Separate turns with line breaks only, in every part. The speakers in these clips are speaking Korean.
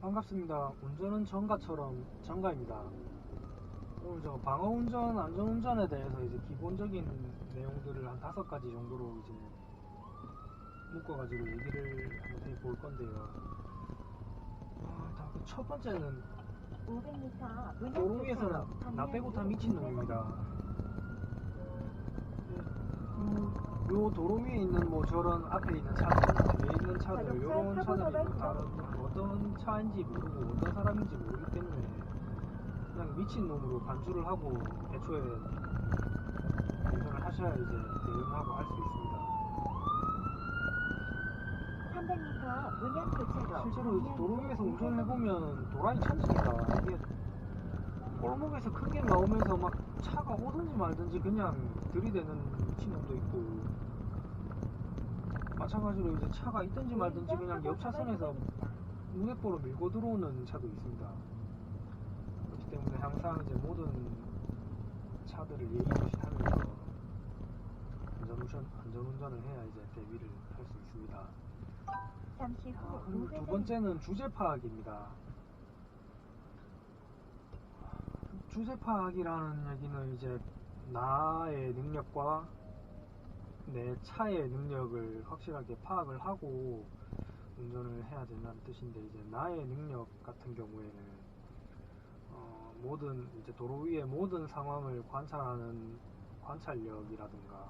반갑습니다. 운전은 전가처럼 전가입니다. 오늘 저 방어 운전, 안전 운전에 대해서 이제 기본적인 내용들을 한 다섯 가지 정도로 이제 묶어가지고 얘기를 한번 해볼 건데요. 아, 일단 그 첫 번째는
500m
도로 위에서는 나 빼고 다 미친 놈입니다. 음, 요 도로 위에 있는 뭐 저런 앞에 있는 차들, 뒤에 있는 차들, 요런 차들이 뭐 다른 어떤 차인지 모르고 어떤 사람인지 모르기 때문에 그냥 미친놈으로 반주를 하고 애초에 운전을 하셔야 이제 대응하고 할 수 있습니다.
300m 문양 교차로
실제로 도로 위에서 운전을 해보면 도라이 천지입니다. 이게 골목에서 크게 나오면서 막 차가 오든지 말든지 그냥 들이대는 미친놈도 있고 마찬가지로 이제 차가 있든지 말든지 그냥 옆 차선에서 무대포로 밀고 들어오는 차도 있습니다. 그렇기 때문에 항상 이제 모든 차들을 예의주시 하면서 안전운전, 안전운전을 해야 이제 대비를 할 수 있습니다.
잠시 후
아, 그리고 두 번째는 주제 파악입니다. 주제 파악이라는 얘기는 이제 나의 능력과 내 차의 능력을 확실하게 파악을 하고 운전을 해야 된다는 뜻인데 이제 나의 능력 같은 경우에는 어, 모든 이제 도로 위의 모든 상황을 관찰하는 관찰력이라든가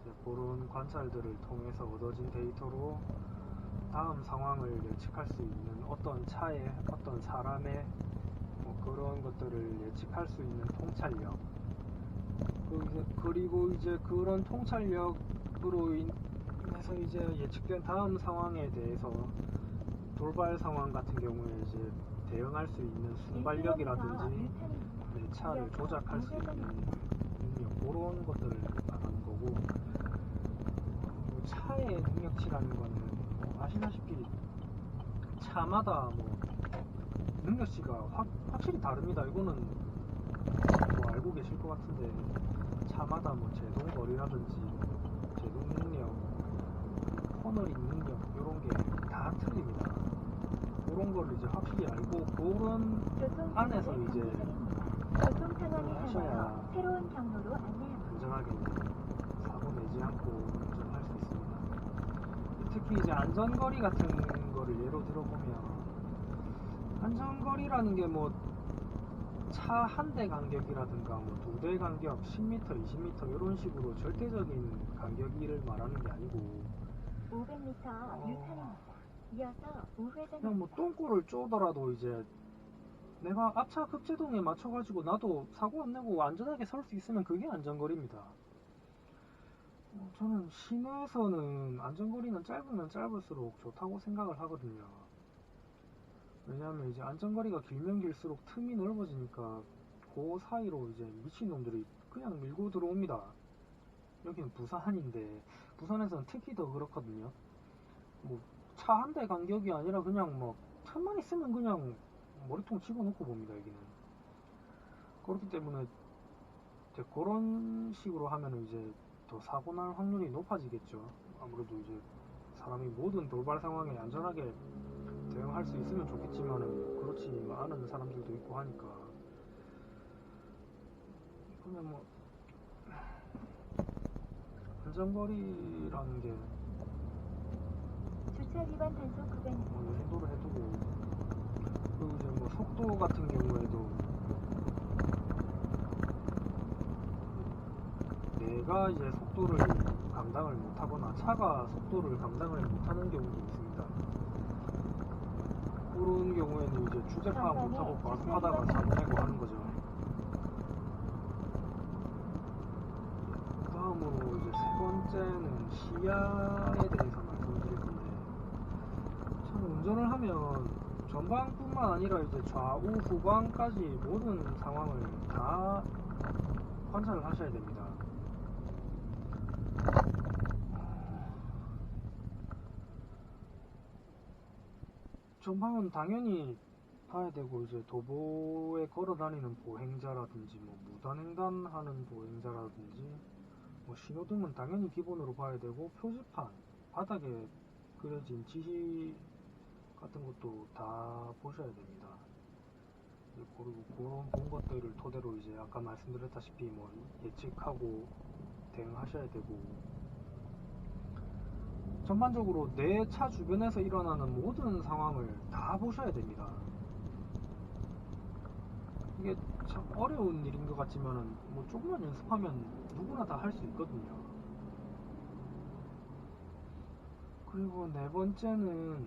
이제 그런 관찰들을 통해서 얻어진 데이터로 다음 상황을 예측할 수 있는 어떤 차의 어떤 사람의 뭐 그런 것들을 예측할 수 있는 통찰력. 그 그리고 이제 그런 통찰력으로 인 해서 이제 예측된 다음 상황에 대해서 돌발 상황 같은 경우에 이제 대응할 수 있는 순발력이라든지 내 차를 조작할 수 있는 능력 그런 것들을 말하는 거고 뭐 차의 능력치라는 거는 뭐 아시다시피 차마다 뭐 능력치가 확, 확실히 다릅니다. 이거는 뭐 알고 계실 것 같은데 차마다 뭐 제동 거리라든지 터널링 능력 이런 게 다 틀립니다. 그런 걸 이제 확실히 알고 그런 안에서 이제.
교통
하셔야
새로운 경로로 안내합니다.
안전하게 사고 내지 않고 운전할 수 있습니다. 특히 이제 안전거리 같은 거를 예로 들어보면 안전거리라는 게 뭐 차 한 대 간격이라든가 뭐 두 대 간격 10m, 20m 이런 식으로 절대적인 간격을 말하는 게 아니고
500m
어.
유턴입니다. 이어서 우회전
그냥 뭐 똥꼬를 쪼더라도 이제 내가 앞차 급제동에 맞춰가지고 나도 사고 안 내고 안전하게 설 수 있으면 그게 안전거리입니다. 어, 저는 시내에서는 안전거리는 짧으면 짧을수록 좋다고 생각을 하거든요. 왜냐하면 이제 안전거리가 길면 길수록 틈이 넓어지니까 그 사이로 이제 미친놈들이 그냥 밀고 들어옵니다. 여기는 부산인데 부산에서는 특히 더 그렇거든요. 뭐 차 한 대 간격이 아니라 그냥 뭐 틈만 있으면 그냥 머리통 집어넣고 봅니다 여기는. 그렇기 때문에 이제 그런 식으로 하면 이제 더 사고 날 확률이 높아지겠죠. 아무래도 이제 사람이 모든 돌발 상황에 안전하게 대응할 수 있으면 좋겠지만은 그렇지 않은 사람들도 있고 하니까. 그냥 뭐 안전거리라는 게
주차 위반 단속 구간입니다.
뭐, 이 정도로 해두고 그리고 이제 뭐 속도 같은 경우에도 내가 이제 속도를 감당을 못하거나 차가 속도를 감당을 못하는 경우도 있습니다. 그런 경우에는 이제 주제 파악 못하고 과속하다가 내고 하는 거죠. 그 다음으로 이제 세 번째는 시야에 대해서 말씀드릴 건데 참 운전을 하면 전방뿐만 아니라 이제 좌우 후방까지 모든 상황을 다 관찰을 하셔야 됩니다. 전방은 당연히 봐야 되고 이제 도보에 걸어 다니는 보행자라든지 뭐 무단횡단하는 보행자라든지 뭐 신호등은 당연히 기본으로 봐야 되고 표지판 바닥에 그려진 지시 같은 것도 다 보셔야 됩니다. 그리고 그런 본 것들을 토대로 이제 아까 말씀드렸다시피 뭐 예측하고 대응하셔야 되고 전반적으로 내 차 주변에서 일어나는 모든 상황을 다 보셔야 됩니다. 이게 참 어려운 일인 것 같지만은 뭐 조금만 연습하면 누구나 다 할 수 있거든요. 그리고 네 번째는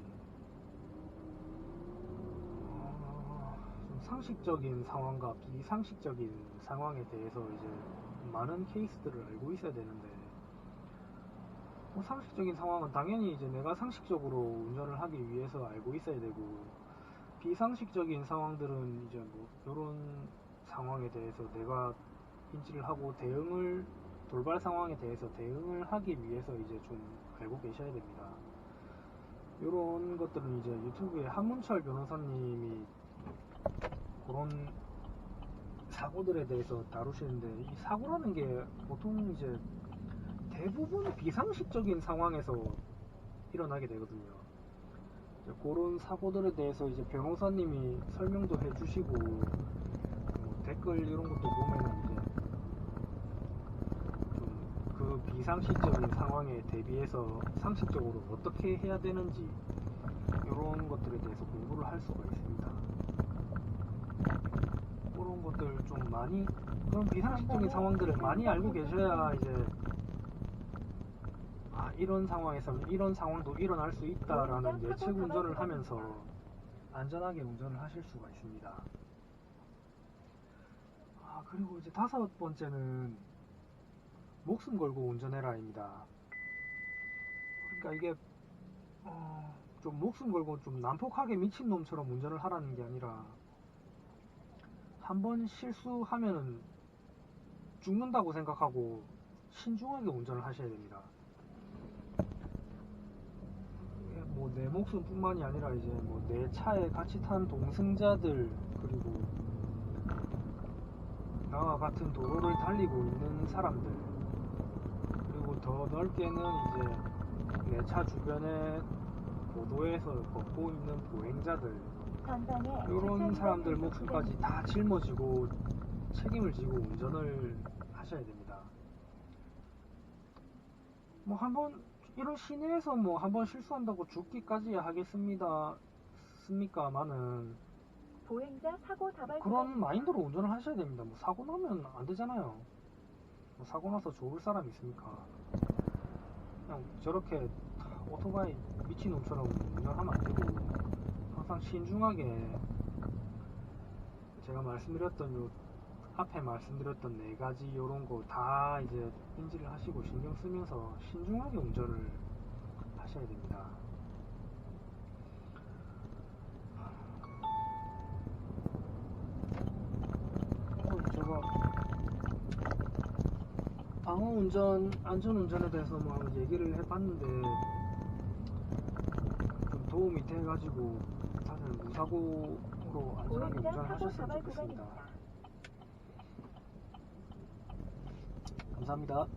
어, 좀 상식적인 상황과 비상식적인 상황에 대해서 이제 많은 케이스들을 알고 있어야 되는데 뭐 상식적인 상황은 당연히 이제 내가 상식적으로 운전을 하기 위해서 알고 있어야 되고 비상식적인 상황들은 이제 뭐 이런 상황에 대해서 내가 인지를 하고 대응을 돌발 상황에 대해서 대응을 하기 위해서 이제 좀 알고 계셔야 됩니다. 이런 것들은 이제 유튜브에 한문철 변호사님이 그런 사고들에 대해서 다루시는데 이 사고라는 게 보통 이제 대부분 비상식적인 상황에서 일어나게 되거든요. 이제 그런 사고들에 대해서 이제 변호사님이 설명도 해주시고 뭐 댓글 이런 것도 보면은 이제 좀 그 비상식적인 상황에 대비해서 상식적으로 어떻게 해야 되는지 이런 것들에 대해서 공부를 할 수가 있습니다. 그런 것들 좀 많이 그런 비상식적인 상황들을 많이 알고 계셔야 이제 아 이런 상황에서 이런 상황도 일어날 수 있다라는 예측 운전을 하면서 안전하게 운전을 하실 수가 있습니다. 아 그리고 이제 다섯 번째는 목숨 걸고 운전해라입니다. 그러니까 이게 어, 좀 목숨 걸고 좀 난폭하게 미친 놈처럼 운전을 하라는 게 아니라 한 번 실수하면은 죽는다고 생각하고 신중하게 운전을 하셔야 됩니다. 뭐 내 목숨뿐만이 아니라 이제 뭐 내 차에 같이 탄 동승자들 그리고 나와 같은 도로를 달리고 있는 사람들 더 넓게는 이제 내 차 주변에 보도에서 걷고 있는 보행자들 이런 사람들 목숨까지 다 짊어지고 책임을 지고 운전을 하셔야 됩니다. 뭐 한번 이런 시내에서 뭐 한번 실수한다고 죽기까지 하겠습니다. 습니까만은
보행자 사고 다발
그런 마인드로 운전을 하셔야 됩니다. 뭐 사고 나면 안 되잖아요. 뭐 사고 나서 좋을 사람이 있습니까? 그냥 저렇게 오토바이 미친놈처럼 운전하면 안 되고 항상 신중하게 제가 말씀드렸던 요 앞에 말씀드렸던 네 가지 요런 거 다 이제 인지를 하시고 신경 쓰면서 신중하게 운전을 하셔야 됩니다. 어, 제가 방어 운전, 안전 운전에 대해서 뭐 얘기를 해봤는데 좀 도움이 돼가지고 다들 무사고로 안전하게 운전하셨으면
좋겠습니다.
감사합니다.